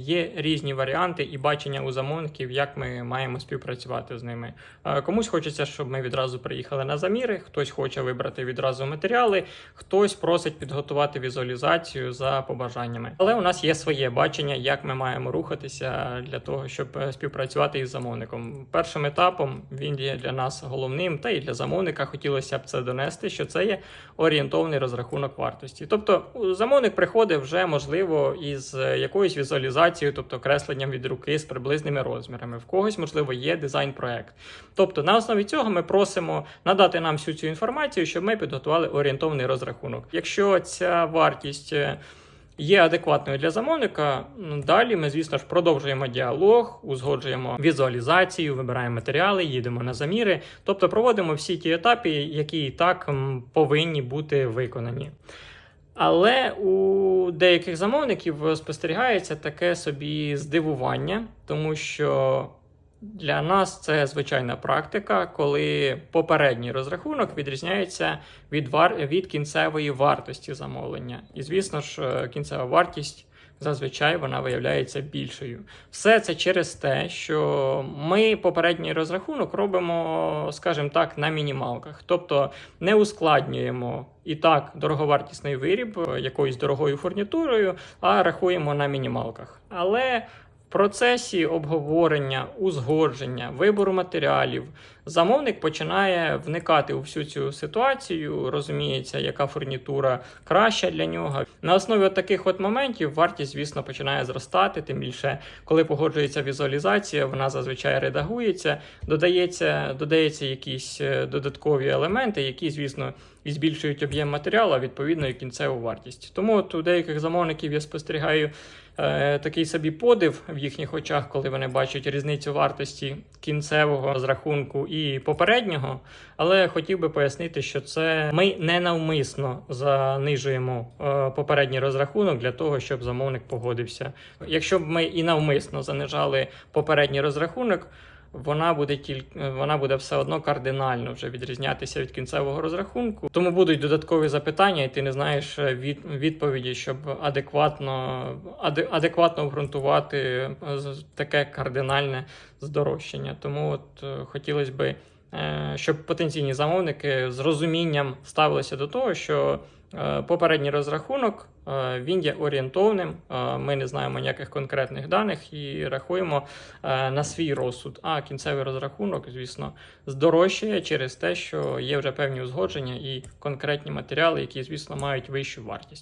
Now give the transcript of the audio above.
Є різні варіанти і бачення у замовників, як ми маємо співпрацювати з ними. Е, Комусь хочеться, щоб ми відразу приїхали на заміри, хтось хоче вибрати відразу матеріали, хтось просить підготувати візуалізацію за побажаннями. Але у нас є своє бачення, як ми маємо рухатися для того, щоб е, співпрацювати із замовником. Першим етапом він є для нас головним, та і для замовника хотілося б це донести, що це є орієнтовний розрахунок вартості. Тобто замовник приходить вже можливо із е, якоюсь візуалізацією, тобто кресленням від руки з приблизними розмірами. В когось, можливо, є дизайн-проект. Тобто, на основі цього ми просимо надати нам всю цю інформацію, щоб ми підготували орієнтовний розрахунок. Якщо ця вартість. е, Є адекватною для замовника. ну, Далі ми, звісно ж, продовжуємо діалог, узгоджуємо візуалізацію, вибираємо матеріали, їдемо на заміри, тобто проводимо всі ті етапи, які і так повинні бути виконані. Але у деяких замовників спостерігається таке собі здивування, тому що для нас це звичайна практика, коли попередній розрахунок відрізняється від, вар... від кінцевої вартості замовлення. І, звісно ж, е, кінцева вартість зазвичай вона виявляється більшою. Все це через те, що ми попередній розрахунок робимо, скажімо так, на мінімалках, тобто не ускладнюємо і так дороговартісний виріб е, якоюсь дорогою фурнітурою, а рахуємо на мінімалках. Але процесі обговорення, узгодження, вибору матеріалів замовник починає вникати у всю цю ситуацію, розуміється, яка фурнітура краща для нього. На основі таких от моментів вартість, звісно, починає зростати. Тим більше, коли погоджується візуалізація, вона зазвичай редагується, додається, додається якісь е, додаткові елементи, які, звісно, і збільшують об'єм матеріалу, відповідно і кінцеву вартість. Тому от у деяких замовників я спостерігаю е, такий собі подив в їхніх очах, коли вони бачать різницю вартості кінцевого розрахунку і попереднього. Але хотів би пояснити, що це ми ненавмисно занижуємо е, попередній розрахунок для того, щоб замовник погодився. Якщо б ми і навмисно занижали попередній розрахунок. Вона буде тільки вона буде все одно кардинально вже відрізнятися від кінцевого розрахунку. Тому будуть додаткові запитання, і ти не знаєш е, від, відповіді, щоб адекватно аде, адекватно обґрунтувати е, таке кардинальне здорожчання. Тому от е, хотілося би, щоб потенційні замовники з розумінням ставилися до того, що е, попередній розрахунок е, він є орієнтовним. е, Ми не знаємо ніяких конкретних даних і рахуємо е, на свій розсуд. А кінцевий розрахунок, звісно, здорожчає через те, що є вже певні узгодження і конкретні матеріали, які, звісно, мають вищу вартість.